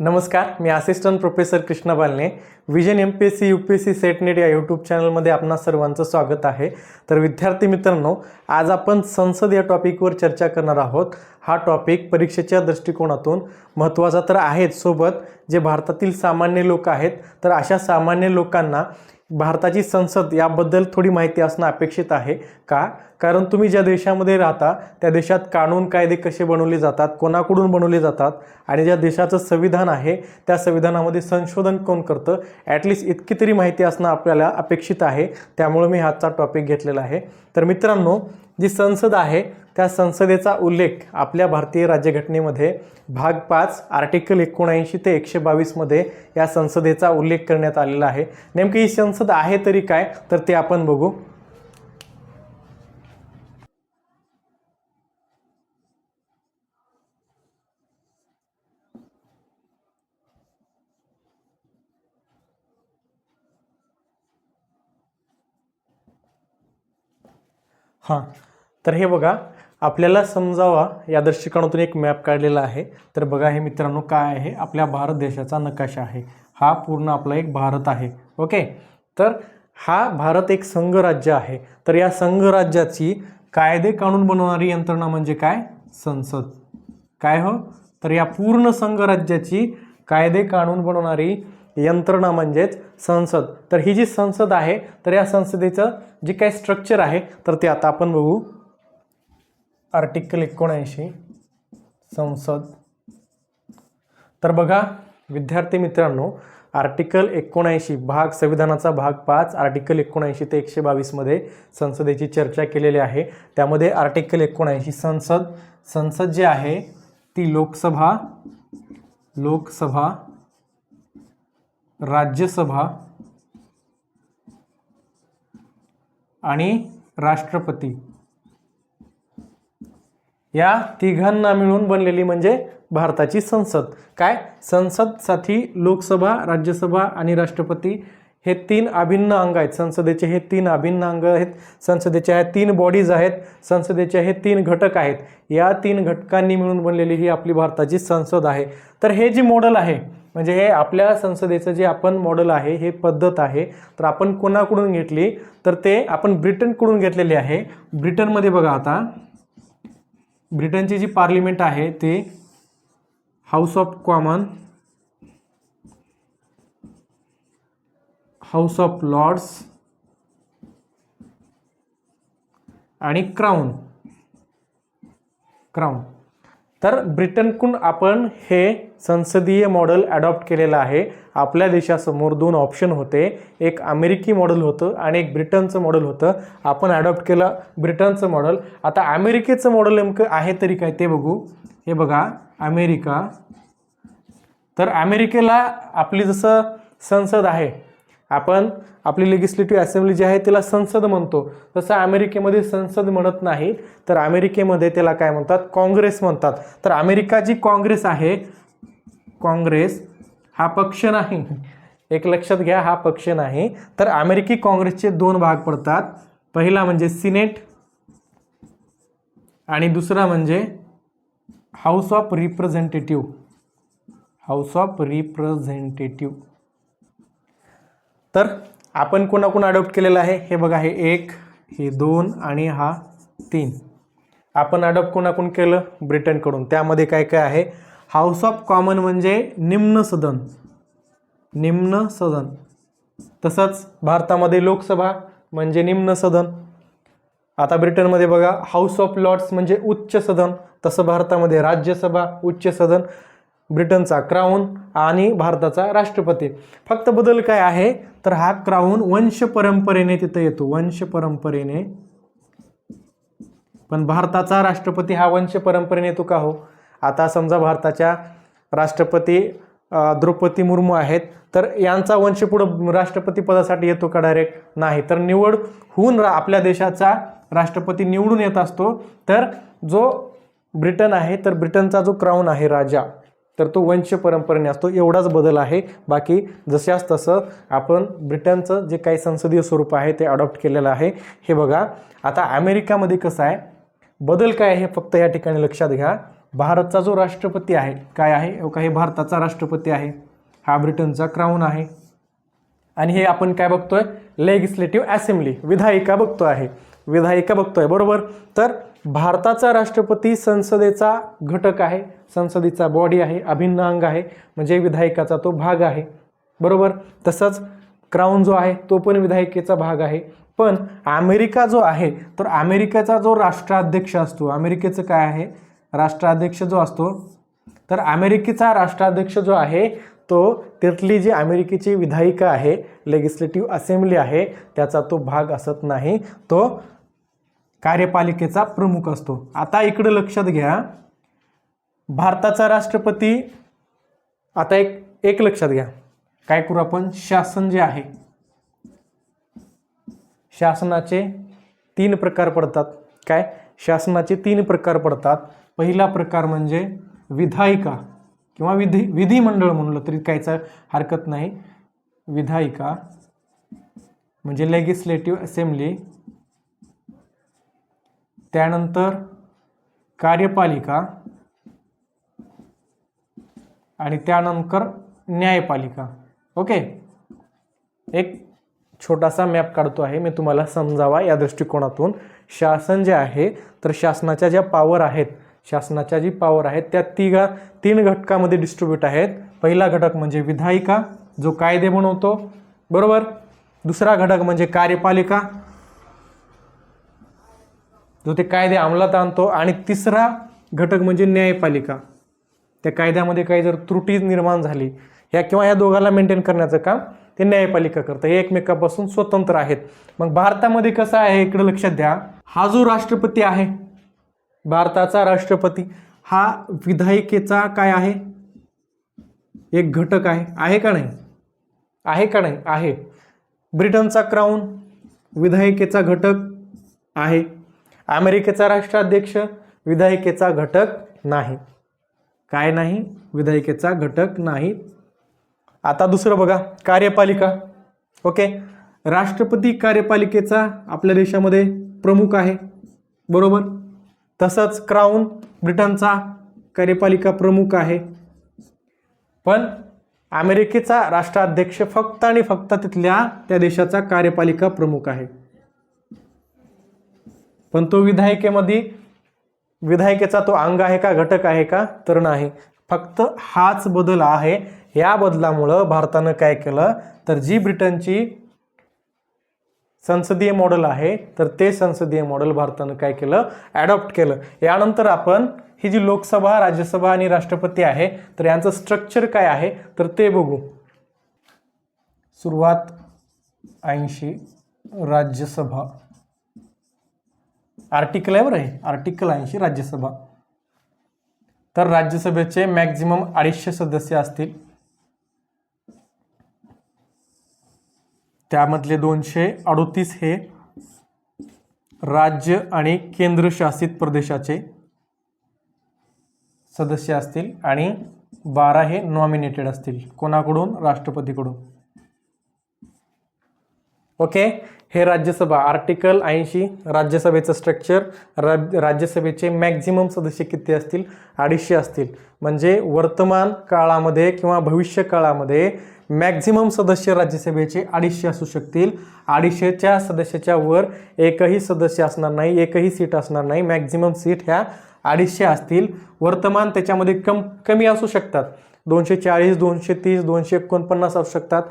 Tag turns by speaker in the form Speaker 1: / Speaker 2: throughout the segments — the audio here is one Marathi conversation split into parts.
Speaker 1: नमस्कार मी असिस्टंट प्रोफेसर कृष्णा बालने. Vision M P S C U P S C SET NET या यूट्यूब चॅनलमध्ये आपणा सर्वांचं स्वागत आहे. तर विद्यार्थी मित्रांनो आज आपण संसद या टॉपिकवर चर्चा करणार आहोत. हा टॉपिक परीक्षेच्या दृष्टिकोनातून महत्त्वाचा तर आहेच सोबत जे भारतातील सामान्य लोक आहेत तर अशा सामान्य लोकांना भारताची संसद याबद्दल थोडी माहिती असणं अपेक्षित आहे का? कारण तुम्ही ज्या देशामध्ये राहता त्या देशात कानून कायदे कसे बनवले जातात कोणाकडून बनवले जातात आणि ज्या देशाचं संविधान आहे त्या संविधानामध्ये संशोधन कोण करतं ॲटलिस्ट इतकी तरी माहिती असणं आपल्याला अपेक्षित आहे. त्यामुळे मी हाचा टॉपिक घेतलेला आहे. तर मित्रांनो जी संसद आहे त्या संसदेचा उल्लेख आपल्या भारतीय राज्यघटनेमध्ये भाग पाच आर्टिकल एकोणऐंशी ते एकशे बावीसमध्ये या संसदेचा उल्लेख करण्यात आलेला आहे. नेमकी ही संसद आहे तरी काय तर ते आपण बघू. हां. तर हे बघा आपल्याला समजावा या दृष्टिकोनातून एक मॅप काढलेला आहे. तर बघा हे मित्रांनो काय आहे? आपल्या भारत देशाचा नकाशा आहे. हा पूर्ण आपला एक भारत आहे. ओके? तर हा भारत एक संघराज्य आहे. तर या संघराज्याची कायदे कानून बनवणारी यंत्रणा म्हणजे काय? संसद. काय हो? तर या पूर्ण संघराज्याची कायदे कानून बनवणारी यंत्रणा म्हणजेच संसद. तर ही जी संसद आहे तर या संसदेचं जे काही स्ट्रक्चर आहे तर ते आता आपण बघू. आर्टिकल एकोणऐंशी संसद. तर बघा विद्यार्थी मित्रांनो आर्टिकल एकोणऐंशी भाग संविधानाचा भाग पाच आर्टिकल एकोणऐंशी ते एकशे बावीसमध्ये संसदेची चर्चा केलेली आहे. त्यामध्ये आर्टिकल एकोणऐंशी संसद. संसद जी आहे ती लोकसभा लोकसभा राज्यसभा आणि राष्ट्रपती. या तिघांना मिळून बनलेली म्हणजे भारताची संसद. काय? संसदसाठी लोकसभा राज्यसभा आणि राष्ट्रपती हे तीन अभिन्न अंग आहेत. संसदेचे हे तीन अभिन्न अंग आहेत. संसदेच्या ह्या तीन बॉडीज आहेत. संसदेचे हे तीन घटक आहेत. या तीन घटकांनी मिळून बनलेली ही आपली भारताची संसद आहे. तर हे जे मॉडेल आहे म्हणजे हे आपल्या संसदेचं जे आपण मॉडेल आहे हे पद्धत आहे तर आपण कोणाकडून घेतली? तर ते आपण ब्रिटनकडून घेतलेले आहे. ब्रिटनमध्ये बघा आता. ब्रिटनची जी पार्लिमेंट आहे ते House of Common House of Lords आणि क्राऊन क्राऊन तर ब्रिटनकडून आपण हे संसदीय मॉडेल अडॉप्ट केलेलं आहे. आपल्या देशासमोर दोन ऑप्शन होते. एक अमेरिकी मॉडेल होतं आणि एक ब्रिटनचं मॉडेल होतं. आपण अडॉप्ट केलं ब्रिटनचं मॉडेल. आता अमेरिकेचं मॉडेल नेमकं आहे तरी काय ते बघू. हे बघा अमेरिका. तर अमेरिकेला आपली जसं संसद आहे आपण आपली लेगिस्लेटिव्ह असेंब्ली जी आहे तिला संसद म्हणतो. तसं अमेरिकेमध्ये संसद म्हणत नाही तर अमेरिकेमध्ये त्याला काय म्हणतात? काँग्रेस म्हणतात. तर अमेरिका जी काँग्रेस आहे काँग्रेस हा पक्ष नाही. एक लक्षात घ्या हा पक्ष नाही. तर अमेरिकी काँग्रेसचे दोन भाग पडतात. पहिला म्हणजे सिनेट आणि दुसरा म्हणजे House of Representative. House of Representative. तर आपण कोणाकोण अडॉप्ट केलेलं आहे? हे बघा हे एक हे दोन आणि हा तीन. आपण अडॉप्ट कोणाकोण केलं? ब्रिटनकडून. त्यामध्ये काय काय आहे? हाऊस ऑफ कॉमन म्हणजे निम्न सदन. निम्न सदन. तसंच भारतामध्ये लोकसभा म्हणजे निम्न सदन. आता ब्रिटनमध्ये बघा हाऊस ऑफ लॉर्ड्स म्हणजे उच्च सदन. तसं भारतामध्ये राज्यसभा उच्च सदन. ब्रिटनचा क्राऊन आणि भारताचा राष्ट्रपती. फक्त बदल काय आहे? तर हा क्राऊन वंश परंपरेने तिथं येतो. वंश परंपरेने पण भारताचा राष्ट्रपती हा वंश परंपरेने येतो का हो? आता समजा भारताच्या राष्ट्रपती द्रौपदी मुर्मू आहेत तर यांचा वंश पुढं राष्ट्रपती पदासाठी येतो का डायरेक्ट नाही. तर निवड होऊन रा आपल्या देशाचा राष्ट्रपती निवडून येत असतो. तर जो ब्रिटन आहे तर ब्रिटनचा जो क्राऊन आहे राजा तर तो वंश परंपरेने असतो एवढाच बदल आहे. बाकी जशास तसं आपण ब्रिटनचं जे काही संसदीय स्वरूप आहे ते अडॉप्ट केलेलं आहे. हे बघा आता अमेरिकामध्ये कसं आहे? बदल काय आहे हे फक्त या ठिकाणी लक्षात घ्या. भारतचा जो राष्ट्रपती आहे काय आहे? का हे भारताचा राष्ट्रपती आहे. हा ब्रिटनचा क्राऊन आहे. आणि हे आपण काय बघतोय? लेगिस्लेटिव्ह असेंब्ली विधायिका बघतो आहे. विधायिका बघतोय बरोबर? तर भारताचा राष्ट्रपती संसदेचा घटक आहे संसदेचा बॉडी आहे अभिन्न अंग आहे म्हणजे विधायकाचा तो भाग आहे. बरोबर? तसंच क्राऊन जो आहे तो पण विधायिकेचा भाग आहे. पण अमेरिका जो आहे तर अमेरिकेचा जो राष्ट्राध्यक्ष असतो अमेरिकेचं काय आहे? राष्ट्राध्यक्ष जो असतो तर अमेरिकेचा राष्ट्राध्यक्ष जो आहे तो तिथली जी अमेरिकेची विधायिका आहे लेगिस्लेटिव्ह असेंब्ली आहे त्याचा तो भाग असत नाही. तो कार्यपालिकेचा प्रमुख असतो. आता इकडं लक्षात घ्या. भारताचा राष्ट्रपती आता एक एक लक्षात घ्या. काय करू आपण? शासन जे आहे शासनाचे तीन प्रकार पडतात. काय? शासनाचे तीन प्रकार पडतात. पहिला प्रकार म्हणजे विधायिका किंवा विधी विधिमंडळ म्हणलं तरी काहीच हरकत नाही. विधायिका म्हणजे लेगिस्लेटिव्ह असेंब्ली त्यानंतर कार्यपालिका आणि त्यानंतर न्यायपालिका. ओके? एक छोटासा मॅप काढतो आहे. मी तुम्हाला समजावा या दृष्टिकोनातून. शासन जे आहे तर शासनाच्या ज्या पॉवर आहेत शासनाच्या जी पॉवर आहेत त्या तिघा तीन घटकामध्ये डिस्ट्रीब्यूट आहेत. पहिला घटक म्हणजे विधायिका जो कायदे बनवतो. बरोबर? दुसरा घटक म्हणजे कार्यपालिका. जो ते कायदे अंमलात आणतो. आणि तिसरा घटक म्हणजे न्यायपालिका. त्या कायद्यामध्ये काही जर त्रुटी निर्माण झाली ह्या किंवा ह्या दोघाला मेंटेन करण्याचं काम ते न्यायपालिका करतं. हे एकमेकापासून स्वतंत्र आहेत. मग भारतामध्ये कसं आहे? इकडे लक्षात द्या. हा जो राष्ट्रपती आहे भारताचा राष्ट्रपती हा विधायिकेचा काय आहे? एक घटक आहे. आहे का नाही? आहे का नाही? आहे. ब्रिटनचा क्राऊन विधायिकेचा घटक आहे. अमेरिकेचा राष्ट्राध्यक्ष विधायिकेचा घटक नाही. काय नाही? विधायिकेचा घटक नाही. आता दुसरं बघा कार्यपालिका. ओके? राष्ट्रपती कार्यपालिकेचा आपल्या देशामध्ये प्रमुख आहे. बरोबर? तसंच क्राऊन ब्रिटनचा कार्यपालिका प्रमुख आहे. पण अमेरिकेचा राष्ट्राध्यक्ष फक्त आणि फक्त तिथल्या त्या देशाचा कार्यपालिका प्रमुख आहे. पण तो विधायिकेमध्ये विधायिकेचा तो अंग आहे का घटक आहे का तर नाही. फक्त हाच बदल आहे. या बदलामुळं भारतानं काय केलं तर जी ब्रिटनची संसदीय मॉडेल आहे तर ते संसदीय मॉडेल भारतानं काय केलं ॲडॉप्ट केलं. यानंतर आपण ही जी लोकसभा राज्यसभा आणि राष्ट्रपती आहे तर यांचं स्ट्रक्चर काय आहे तर ते बघू. सुरुवात ऐंशी राज्यसभा. आर्टिकल आहे बरं आहे आर्टिकल ऐंशी राज्यसभा. तर राज्यसभेचे मॅक्झिमम अडीचशे सदस्य असतील. त्यामधले दोनशे अडोतीस हे राज्य आणि केंद्रशासित प्रदेशाचे सदस्य असतील आणि बारा हे नॉमिनेटेड असतील. कोणाकडून? राष्ट्रपतीकडून. ओके हे राज्यसभा आर्टिकल ऐंशी राज्यसभेचं स्ट्रक्चर राज राज्यसभेचे मॅक्झिमम सदस्य किती असतील? अडीचशे असतील. म्हणजे वर्तमान काळामध्ये किंवा भविष्य काळामध्ये मॅक्झिमम सदस्य राज्यसभेचे अडीचशे असू शकतील. अडीचशेच्या सदस्याच्या वर एकही सदस्य असणार नाही एकही सीट असणार नाही. मॅक्झिमम सीट ह्या अडीचशे असतील. वर्तमान त्याच्यामध्ये कम कमी असू शकतात. दोनशे चाळीस दोनशे तीस दोनशे एकोणपन्नास असू शकतात.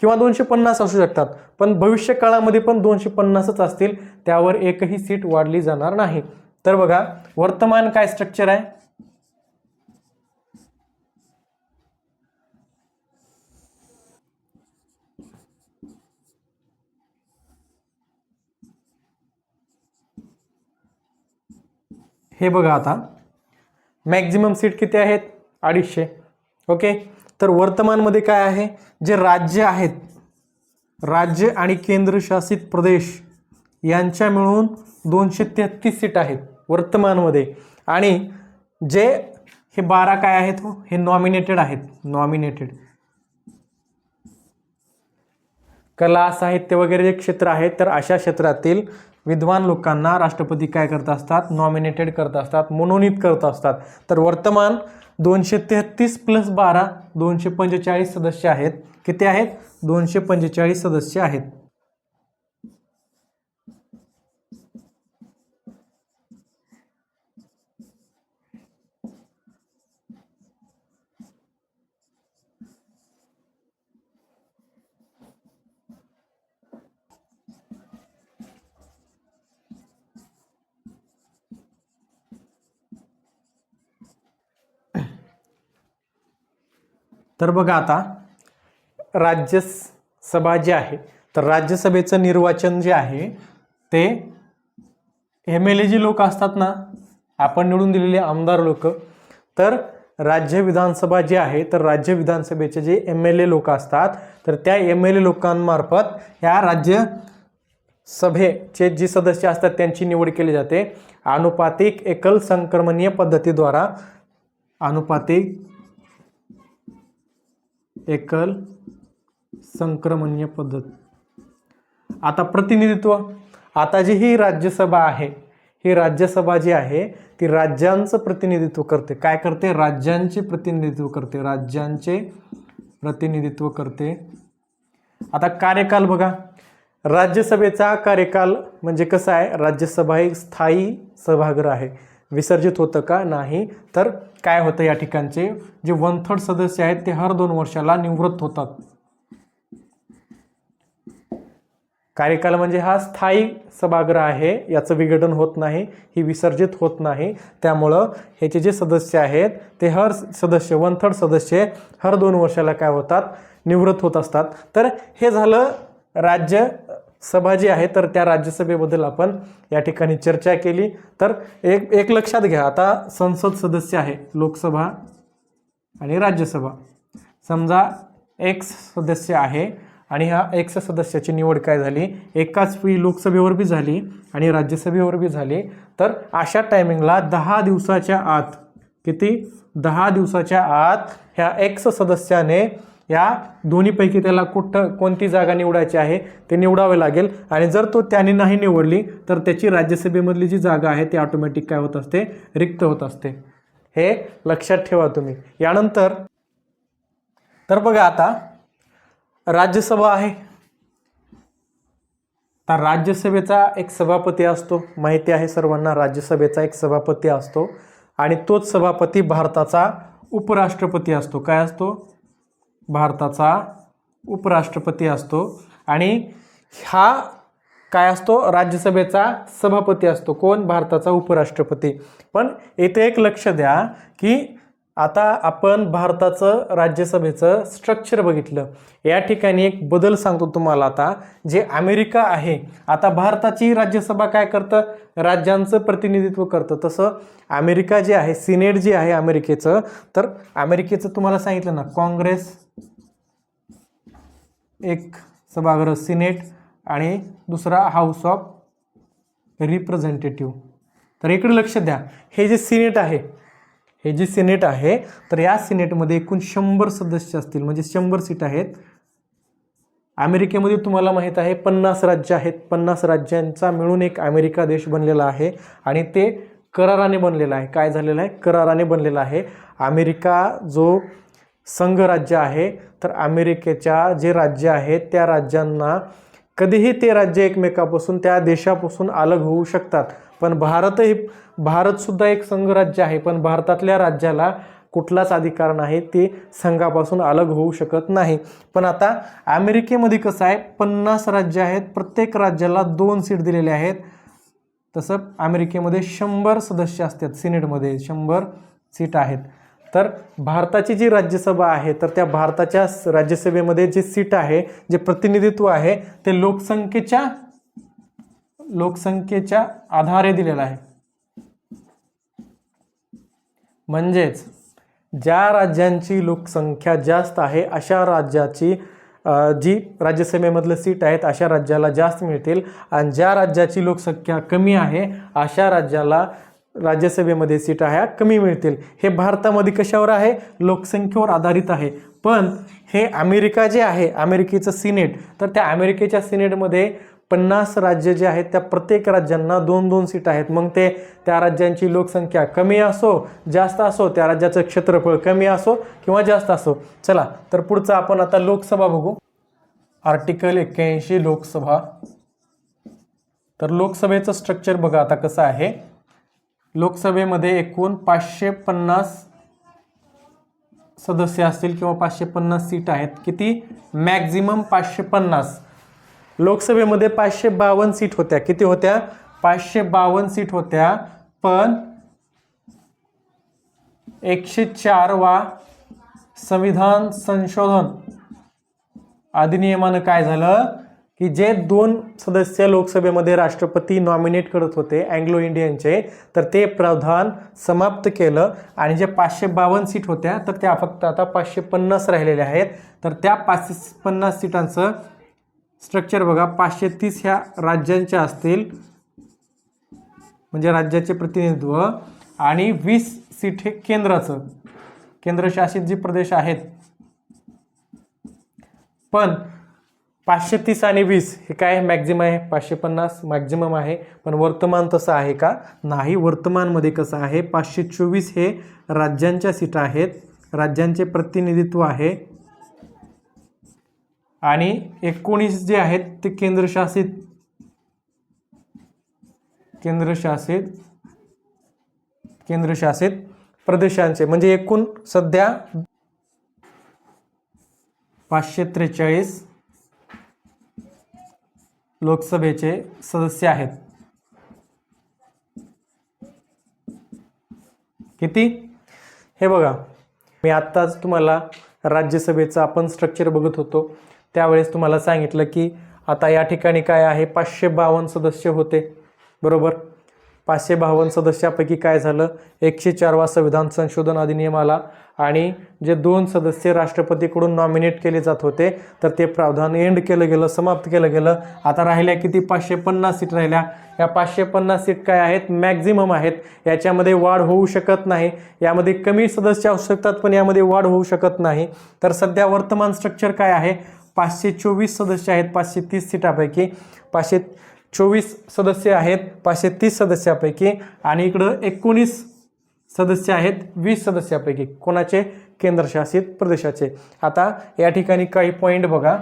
Speaker 1: किंवा दोनशे पन्नास असू शकतात पण भविष्य काळामध्ये पण दोनशे पन्नासच असतील त्यावर एकही सीट वाढली जाणार नाही. तर बघा वर्तमान काय स्ट्रक्चर आहे? हे बघा आता. मॅक्झिमम सीट किती आहेत? अडीचशे. ओके? तर वर्तमानमध्ये काय आहे? जे राज्य आहेत राज्य आणि केंद्रशासित प्रदेश यांच्या मिळून दोनशे तेहतीस सीट आहेत वर्तमानमध्ये. आणि जे हे बारा काय आहेत हो? हे नॉमिनेटेड आहेत. नॉमिनेटेड कला साहित्य वगैरे जे क्षेत्र आहेत तर अशा क्षेत्रातील विद्वान लोकांना राष्ट्रपती काय करत असतात? नॉमिनेटेड करत असतात मनोनीत करत असतात. तर वर्तमान दोनशे तेहतीस प्लस बारा दोनशे पंचेचाळीस सदस्य आहेत. किती आहेत? दोनशे पंचेचाळीस सदस्य आहेत. तर बघा आता राज्यसभा जी आहे तर राज्यसभेचं निर्वाचन जे आहे ते एम एल ए जी लोक असतात ना आपण निवडून दिलेले आमदार लोक तर राज्य विधानसभा जी आहे तर राज्य विधानसभेचे जे एम एल ए लोक असतात तर त्या एम एल ए लोकांमार्फत ह्या राज्य सभेचे जी सदस्य असतात त्यांची निवड केली जाते. अनुपातिक एकल संक्रमणीय पद्धतीद्वारा अनुपातिक एकल संक्रमणीय पद्धत. आता प्रतिनिधित्व. आता जी ही राज्यसभा आहे ही राज्यसभा जी आहे ती राज्यांचं प्रतिनिधित्व करते. काय करते? राज्यांचे प्रतिनिधित्व करते. राज्यांचे प्रतिनिधित्व करते. आता कार्यकाल बघा. राज्यसभेचा कार्यकाल म्हणजे कसं आहे? राज्यसभा एक स्थायी सभागृह आहे. विसर्जित होतं का? नाही. तर काय होतं या ठिकाणचे? जे वन थर्ड सदस्य आहेत ते हर दोन वर्षाला निवृत्त होतात. कार्यकाल म्हणजे हा स्थायी सभागृह आहे. याचं विघटन होत नाही. ही विसर्जित होत नाही. त्यामुळं ह्याचे जे सदस्य आहेत ते हर सदस्य वन थर्ड सदस्य हर दोन वर्षाला काय होतात? निवृत्त होत असतात. तर हे झालं राज्य सभा जी आहे तर त्या राज्यसभेबद्दल आपण या ठिकाणी चर्चा केली. तर एक एक लक्षात घ्या आता संसद सदस्य आहे लोकसभा आणि राज्यसभा. समजा एक्स सदस्य आहे आणि ह्या एक्स सदस्याची निवड काय झाली? एकाच वेळी लोकसभेवर बी झाली आणि राज्यसभेवर बी झाली. तर अशा टायमिंगला दहा दिवसाच्या आत किती? दहा दिवसाच्या आत ह्या एक्स सदस्याने या दोन्हीपैकी त्याला कुठं कोणती जागा निवडायची आहे ते निवडावे लागेल. आणि जर तो त्याने नाही निवडली तर त्याची राज्यसभेमधली जी जागा आहे ती ऑटोमॅटिक काय होत असते? रिक्त होत असते. हे लक्षात ठेवा तुम्ही. यानंतर तर बघा आता राज्यसभा आहे. तर राज्यसभेचा एक सभापती असतो माहिती आहे सर्वांना राज्यसभेचा एक सभापती असतो. आणि तोच सभापती भारताचा उपराष्ट्रपती असतो. काय असतो? भारताचा उपराष्ट्रपती असतो आणि हा काय असतो? राज्यसभेचा सभापती असतो. कोण? भारताचा उपराष्ट्रपती. पण येथे एक लक्ष द्या की आता आपण भारताचं राज्यसभेचं स्ट्रक्चर बघितलं. या ठिकाणी एक बदल सांगतो तुम्हाला आता. जे अमेरिका आहे आता भारताची राज्यसभा काय करतं? राज्यांचं प्रतिनिधित्व करतं. तसं अमेरिका जे आहे सिनेट जे आहे अमेरिकेचं तर अमेरिकेचं तुम्हाला सांगितलं ना काँग्रेस एक सभागृह सिनेट आणि दुसरा हाऊस ऑफ रिप्रेझेंटेटिव्ह. तर इकडे लक्ष द्या. हे जे सिनेट आहे हे जे सिनेट आहे तर या सिनेटमध्ये एकूण शंभर सदस्य असतील. म्हणजे शंभर सीट आहेत. अमेरिकेमध्ये तुम्हाला माहीत आहे पन्नास राज्य आहेत. पन्नास राज्यांचा मिळून एक अमेरिका देश बनलेला आहे आणि ते कराराने बनलेला आहे. काय झालेलं आहे? कराराने बनलेला आहे. अमेरिका जो संघराज्य आहे तर अमेरिकेच्या जे राज्य आहेत त्या राज्यांना कधीही ते राज्य एकमेकापासून त्या देशापासून अलग होऊ शकतात. पण भारतही भारतसुद्धा एक संघराज्य आहे पण भारतातल्या राज्याला कुठलाच अधिकार नाही ते संघापासून अलग होऊ शकत नाही. पण आता अमेरिकेमध्ये कसं आहे पन्नास राज्य आहेत प्रत्येक राज्याला दोन सीट दिलेले आहेत. तसं अमेरिकेमध्ये शंभर सदस्य असतात सिनेटमध्ये शंभर सीट आहेत. तर भारताची जी राज्यसभा आहे तर त्या भारताच्या राज्यसभेमध्ये जे सीट आहे जे प्रतिनिधित्व आहे ते लोकसंख्येच्या लोकसंख्येच्या आधारे दिलेलं आहे. म्हणजेच ज्या राज्यांची लोकसंख्या जास्त आहे अशा राज्याची जी राज्यसभेमधलं सीट आहेत अशा राज्याला जास्त मिळतील. आणि ज्या राज्याची लोकसंख्या कमी आहे अशा राज्याला राज्यसभेमध्ये सीट ह्या कमी मिळतील. हे भारतामध्ये कशावर आहे? लोकसंख्येवर आधारित आहे. पण हे अमेरिका जे आहे अमेरिकेचं सिनेट तर त्या अमेरिकेच्या सिनेटमध्ये पन्नास राज्य जे आहेत त्या प्रत्येक राज्यांना दोन दोन सीट आहेत. मग ते त्या राज्यांची लोकसंख्या कमी असो जास्त असो त्या राज्याचं क्षेत्रफळ कमी असो किंवा जास्त असो. चला तर पुढचं आपण आता लोकसभा बघू. आर्टिकल एक्क्याऐंशी लोकसभा. तर लोकसभेचं स्ट्रक्चर बघा आता कसं आहे? लोकसभेमध्ये एकूण पाचशे पन्नास सदस्य असतील किंवा पाचशे पन्नास सीट आहेत किती? मॅक्झिमम पाचशे पन्नास लोकसभेमध्ये पाचशे बावन्न सीट होत्या. किती होत्या? पाचशे बावन्न सीट होत्या. पण एकशे चार वा संविधान संशोधन अधिनियमानं काय झालं? की जे दोन सदस्य लोकसभेमध्ये राष्ट्रपती नॉमिनेट करत होते अँग्लो इंडियनचे तर ते प्रावधान समाप्त केलं. आणि जे पाचशे बावन्न सीट होत्या तर त्या फक्त आता पाचशे पन्नास राहिलेल्या आहेत. तर त्या पाचशे पन्नास सीटांचं स्ट्रक्चर बघा पाचशे तीस ह्या राज्यांच्या असतील. म्हणजे राज्याचे प्रतिनिधित्व. आणि वीस सीट हे केंद्राचं. केंद्रशासित जे प्रदेश आहेत. पण पाचशे तीस आणि वीस हे काय मॅक्झिमम आहे? पाचशे पन्नास मॅक्झिमम आहे. पण वर्तमान तसं आहे का? नाही. वर्तमानमध्ये कसं आहे? पाचशे चोवीस हे राज्यांच्या सीटा आहेत. राज्यांचे प्रतिनिधित्व आहे. आणि एकोणीस जे आहेत ते केंद्रशासित. केंद्रशासित. केंद्रशासित प्रदेशांचे. म्हणजे एकूण सध्या पाचशे त्रेचाळीस लोकसभेचे सदस्य आहेत. किती? हे बघा. मी आत्ताच तुम्हाला राज्यसभेचं आपण स्ट्रक्चर बघत होतो. त्यावेळेस तुम्हाला सांगितलं की आता या ठिकाणी काय आहे? पाचशे बावन्न सदस्य होते. बरोबर? पाचशे बावन्न सदस्यापैकी काय झालं? एकशे चारवा संविधान संशोधन अधिनियम आला आणि जे दोन सदस्य राष्ट्रपतीकडून नॉमिनेट केले जात होते तर ते प्रावधान एंड केलं गेलं समाप्त केलं गेलं. आता राहिल्या किती? पाचशे पन्नास सीट राहिल्या. या पाचशे पन्नास सीट काय आहेत? मॅक्झिमम आहेत. याच्यामध्ये वाढ होऊ शकत नाही. यामध्ये कमी सदस्य असू शकतात पण यामध्ये वाढ होऊ शकत नाही. तर सध्या वर्तमान स्ट्रक्चर काय आहे? पाचशे चोवीस सदस्य आहेत पाचशे तीस सीटापैकी. पाचशे चोवीस सदस्य आहेत पाचशे तीस सदस्यापैकी आणि इकडं एकोणीस सदस्य आहेत वीस सदस्यापैकी कोणाचे? केंद्रशासित प्रदेशाचे. आता या ठिकाणी काही पॉईंट बघा.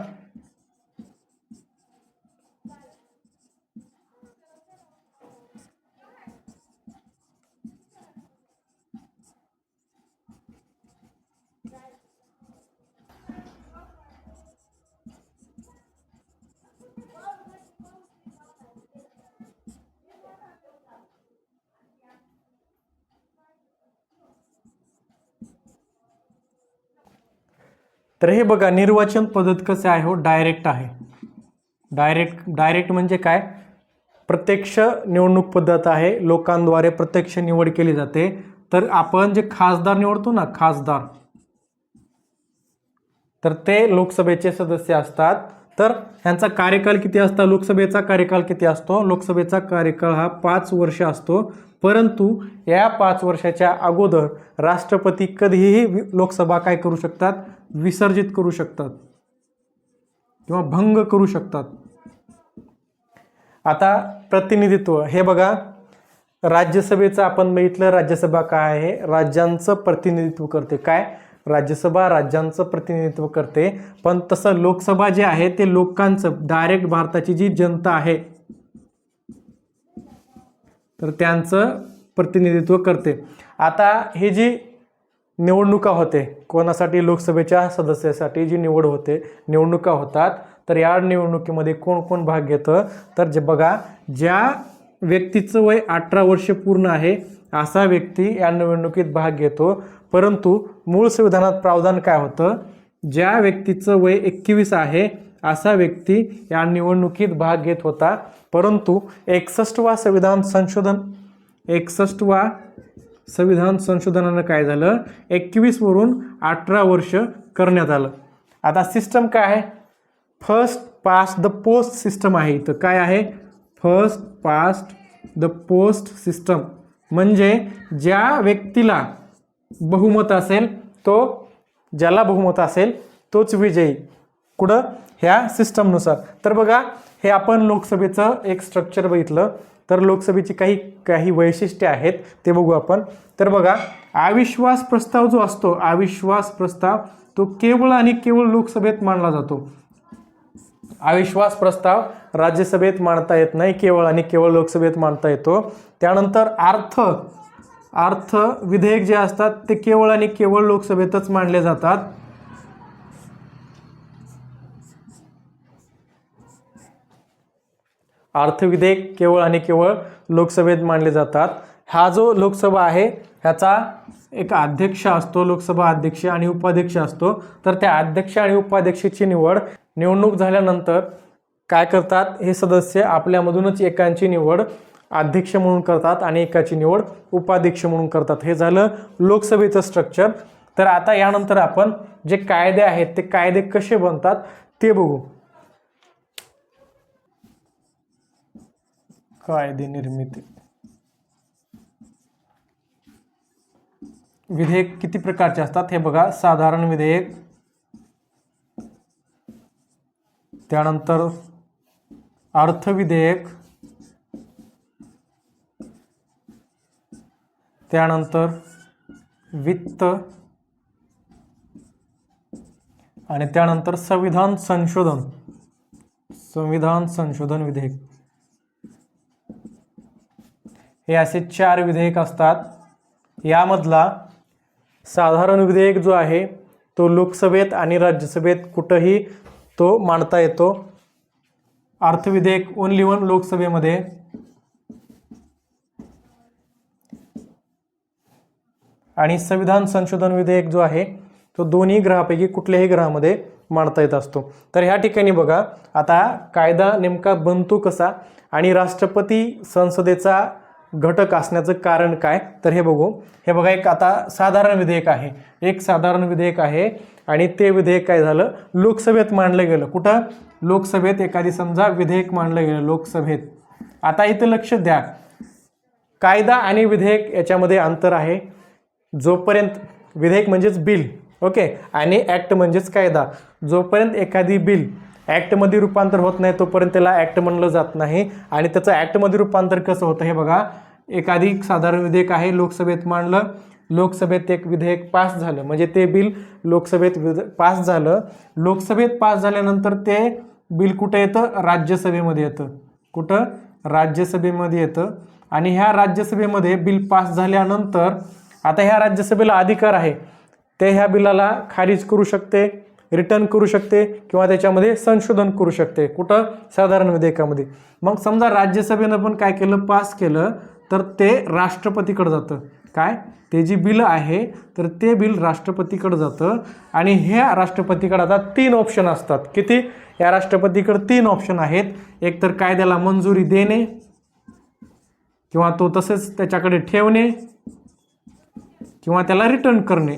Speaker 1: तर हे बघा निर्वाचन पद्धत कसं आहे हो? डायरेक्ट आहे. डायरेक्ट डायरेक्ट म्हणजे काय? प्रत्यक्ष निवडणूक पद्धत आहे. लोकांद्वारे प्रत्यक्ष निवड केली जाते. तर आपण जे खासदार निवडतो ना खासदार तर ते लोकसभेचे सदस्य असतात. तर ह्यांचा कार्यकाल किती असता? लोकसभेचा कार्यकाल किती असतो? लोकसभेचा कार्यकाळ हा पाच वर्ष असतो. परंतु या पाच वर्षाच्या अगोदर राष्ट्रपती कधीही वि- लोकसभा काय करू शकतात? विसर्जित करू शकतात. किंवा भंग करू शकतात. आता प्रतिनिधित्व. हे बघा. राज्यसभेचं आपण बघितलं. राज्यसभा काय आहे? राज्यांचं प्रतिनिधित्व करते. काय? राज्यसभा राज्यांचं प्रतिनिधित्व करते. पण तसं लोकसभा जे आहे ते लोकांचं डायरेक्ट भारताची जी जनता आहे तर त्यांचं प्रतिनिधित्व करते. आता हे जी निवडणुका होते कोणासाठी? लोकसभेच्या सदस्यासाठी जी निवड होते निवडणुका होतात. तर या निवडणुकीमध्ये कोण कोण भाग घेतं? तर जे बघा ज्या व्यक्तीचं वय अठरा वर्ष पूर्ण आहे असा व्यक्ती या निवडणुकीत भाग घेतो. परंतु मूळ संविधानात प्रावधान काय होतं? ज्या व्यक्तीचं वय एकवीस आहे असा व्यक्ती या निवडणुकीत भाग घेत होता. परंतु एकसष्टवा संविधान संशोधन एकसष्टवा संविधान संशोधनानं काय झालं? एकवीसवरून अठरा वर्ष करण्यात आलं. आता सिस्टम काय आहे? First past the post system आहे इथं. काय आहे? First past the post system म्हणजे ज्या व्यक्तीला बहुमत असेल तो ज्याला बहुमत असेल तोच विजयी. कुठं? ह्या सिस्टमनुसार तर बघा हे आपण लोकसभेचं एक स्ट्रक्चर बघितलं. तर लोकसभेची काही काही वैशिष्ट्ये आहेत ते बघू आपण. तर बघा अविश्वास प्रस्ताव जो असतो अविश्वास प्रस्ताव तो केवळ आणि केवळ लोकसभेत मांडला जातो. अविश्वास प्रस्ताव राज्यसभेत मांडता येत नाही केवळ आणि केवळ लोकसभेत मांडता येतो. त्यानंतर अर्थ. अर्थ विधेयक जे असतात ते केवळ आणि केवळ लोकसभेतच मांडले जातात. अर्थविधेयक केवळ आणि केवळ लोकसभेत मांडले जातात. हा जो लोकसभा आहे ह्याचा एक अध्यक्ष असतो लोकसभा अध्यक्ष आणि उपाध्यक्ष असतो. तर त्या अध्यक्ष आणि उपाध्यक्षाची निवड निवडणूक झाल्यानंतर काय करतात हे सदस्य? आपल्यामधूनच एकांची निवड अध्यक्ष म्हणून करतात आणि एकाची निवड उपाध्यक्ष म्हणून करतात. हे झालं लोकसभेचं स्ट्रक्चर तर आता यानंतर आपण जे कायदे आहेत ते कायदे कसे बनतात ते बघू. कायदे निर्मिती. विधेयक किती प्रकारचे असतात हे बघा. साधारण विधेयक. त्यानंतर अर्थविधेयक त्यानंतर वित्त आणि त्यानंतर संविधान संशोधन. संविधान संशोधन विधेयक. हे असे चार विधेयक असतात. यामधला साधारण विधेयक जो आहे तो लोकसभेत आणि राज्यसभेत कुठंही तो मांडता येतो. अर्थविधेयक ओनली वन लोकसभेमध्ये. आणि संविधान संशोधन विधेयक जो आहे तो दोन्ही ग्रहापैकी कुठल्याही ग्रहामध्ये मांडता येत असतो. तर ह्या ठिकाणी बघा आता कायदा नेमका बनतो कसा आणि राष्ट्रपती संसदेचा घटक असण्याचं कारण काय? तर हे बघू. हे बघा एक आता साधारण विधेयक आहे. एक साधारण विधेयक आहे आणि ते विधेयक काय झालं? लोकसभेत मांडलं गेलं. कुठं? लोकसभेत. एखादी समजा विधेयक मांडलं गेलं लोकसभेत. आता इथं लक्ष द्या. कायदा आणि विधेयक याच्यामध्ये अंतर आहे. जोपर्यंत विधेयक म्हणजेच बिल ओके? आणि ॲक्ट म्हणजेच कायदा. जोपर्यंत एखादी बिल ॲक्टमध्ये रूपांतर होत नाही तोपर्यंत त्याला ॲक्ट म्हणलं जात नाही. आणि त्याचं ॲक्टमध्ये रूपांतर कसं होतं हे बघा. एखादी साधारण विधेयक आहे लोकसभेत मांडलं. लोकसभेत एक विधेयक पास झालं. म्हणजे ते बिल लोकसभेत विध पास झालं. लोकसभेत पास झाल्यानंतर ते बिल कुठं येतं? राज्यसभेमध्ये येतं. कुठं? राज्यसभेमध्ये येतं. आणि ह्या राज्यसभेमध्ये बिल पास झाल्यानंतर आता ह्या राज्यसभेला अधिकार आहे. ते ह्या बिलाला खारिज करू शकते रिटर्न करू शकते किंवा त्याच्यामध्ये संशोधन करू शकते. कुठं? साधारण विधेयकामध्ये. मग समजा राज्यसभेनं पण काय केलं? पास केलं तर ते राष्ट्रपतीकडे जातं. काय? ते जी बिल आहे तर ते बिल राष्ट्रपतीकडे जातं. आणि ह्या राष्ट्रपतीकडे आता तीन ऑप्शन असतात. किती? या राष्ट्रपतीकडे तीन ऑप्शन आहेत. एक तर कायद्याला मंजुरी देणे किंवा तो तसेच त्याच्याकडे ठेवणे. किंवा त्याला रिटर्न करणे.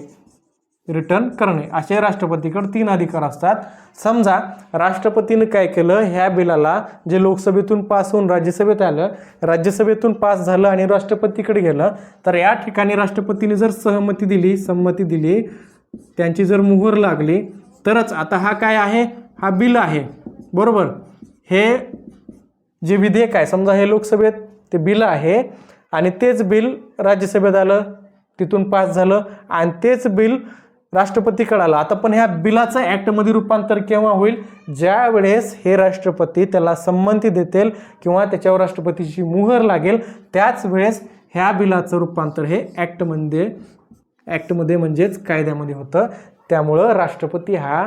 Speaker 1: रिटर्न करणे. असे राष्ट्रपतीकडे तीन अधिकार असतात. समजा राष्ट्रपतीनं काय केलं? ह्या बिलाला जे लोकसभेतून पास होऊन राज्यसभेत आलं राज्यसभेतून पास झालं आणि राष्ट्रपतीकडे गेलं तर या ठिकाणी राष्ट्रपतीने जर सहमती दिली संमती दिली त्यांची जर मुहर लागली तरच आता हा काय आहे? हा बिल आहे. बरोबर? हे जे विधेयक आहे समजा हे लोकसभेत ते बिल आहे आणि तेच बिल राज्यसभेत आलं. तिथून पास झालं आणि तेच बिल राष्ट्रपतीकडे आलं आता पण ह्या बिलाचं ॲक्टमध्ये रूपांतर केव्हा होईल? ज्या वेळेस हे राष्ट्रपती त्याला संमती देतील किंवा त्याच्यावर राष्ट्रपतीची मुहर लागेल त्याच वेळेस ह्या बिलाचं रूपांतर हे ॲक्टमध्ये ॲक्टमध्ये म्हणजेच कायद्यामध्ये होतं. त्यामुळं राष्ट्रपती हा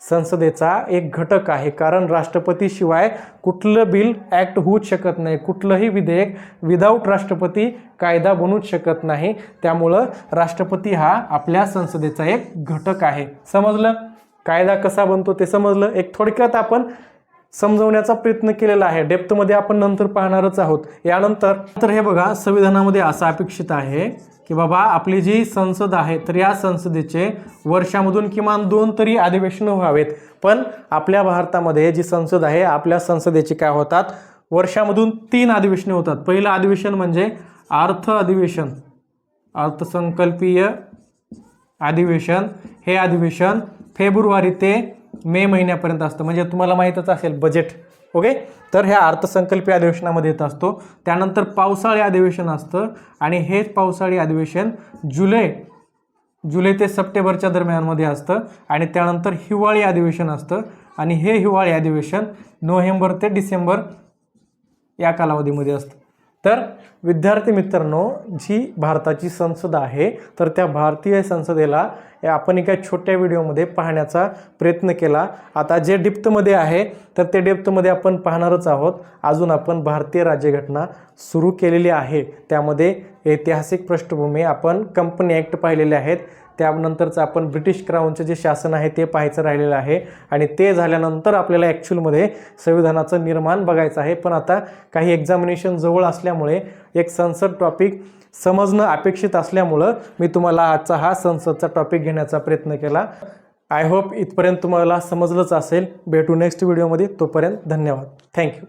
Speaker 1: संसदेचा एक घटक आहे. कारण राष्ट्रपतीशिवाय कुठलं बिल ॲक्ट होऊच शकत नाही. कुठलंही विधेयक विदाऊट राष्ट्रपती कायदा बनूच शकत नाही. त्यामुळं राष्ट्रपती हा आपल्या संसदेचा एक घटक आहे. समजलं? कायदा कसा बनतो ते समजलं. एक थोडक्यात आपण समजवण्याचा प्रयत्न केलेला आहे. डेप्थमध्ये आपण नंतर पाहणारच आहोत. यानंतर तर हे बघा संविधानामध्ये असं अपेक्षित आहे. की बाबा आपली जी संसद आहे तर या संसदेचे वर्षामधून किमान दोन तरी अधिवेशनं व्हावेत. पण आपल्या भारतामध्ये जी संसद आहे आपल्या संसदेचे काय होतात? वर्षामधून तीन अधिवेशने होतात. पहिलं अधिवेशन म्हणजे अर्थ अधिवेशन. अर्थसंकल्पीय अधिवेशन. हे अधिवेशन फेब्रुवारी ते मे महिन्यापर्यंत असतं. म्हणजे तुम्हाला माहीतच असेल बजेट. ओके? तर ह्या अर्थसंकल्पीय अधिवेशनामध्ये येत असतो. त्यानंतर पावसाळी अधिवेशन असतं. आणि हे पावसाळी अधिवेशन जुलै जुलै ते सप्टेंबरच्या दरम्यानमध्ये असतं. आणि त्यानंतर हिवाळी अधिवेशन असतं. आणि हे हिवाळी अधिवेशन नोव्हेंबर ते डिसेंबर या कालावधीमध्ये असतं. तर विद्यार्थी मित्रांनो जी भारताची संसद आहे तर त्या भारतीय संसदेला आपण एका छोट्या व्हिडिओमध्ये पाहण्याचा प्रयत्न केला. आता जे डिप्तमध्ये आहे तर ते डिप्तमध्ये आपण पाहणारच आहोत. अजून आपण भारतीय राज्यघटना सुरू केलेली आहे. त्यामध्ये ऐतिहासिक पृष्ठभूमी आपण कंपनी ॲक्ट पाहिलेले आहेत. त्यानंतरचं आपण ब्रिटिश क्राऊनचं जे शासन आहे ते पाहायचं राहिलेलं आहे. आणि ते झाल्यानंतर आपल्याला ॲक्च्युअलमध्ये संविधानाचं निर्माण बघायचं आहे. पण आता काही एक्झामिनेशन जवळ असल्यामुळे एक संसद टॉपिक समजणं अपेक्षित असल्यामुळं मी तुम्हाला आजचा हा संसदचा टॉपिक घेण्याचा प्रयत्न केला. आय होप इथपर्यंत तुम्हाला समजलंच असेल. भेटू नेक्स्ट व्हिडिओमध्ये तोपर्यंत धन्यवाद. थँक्यू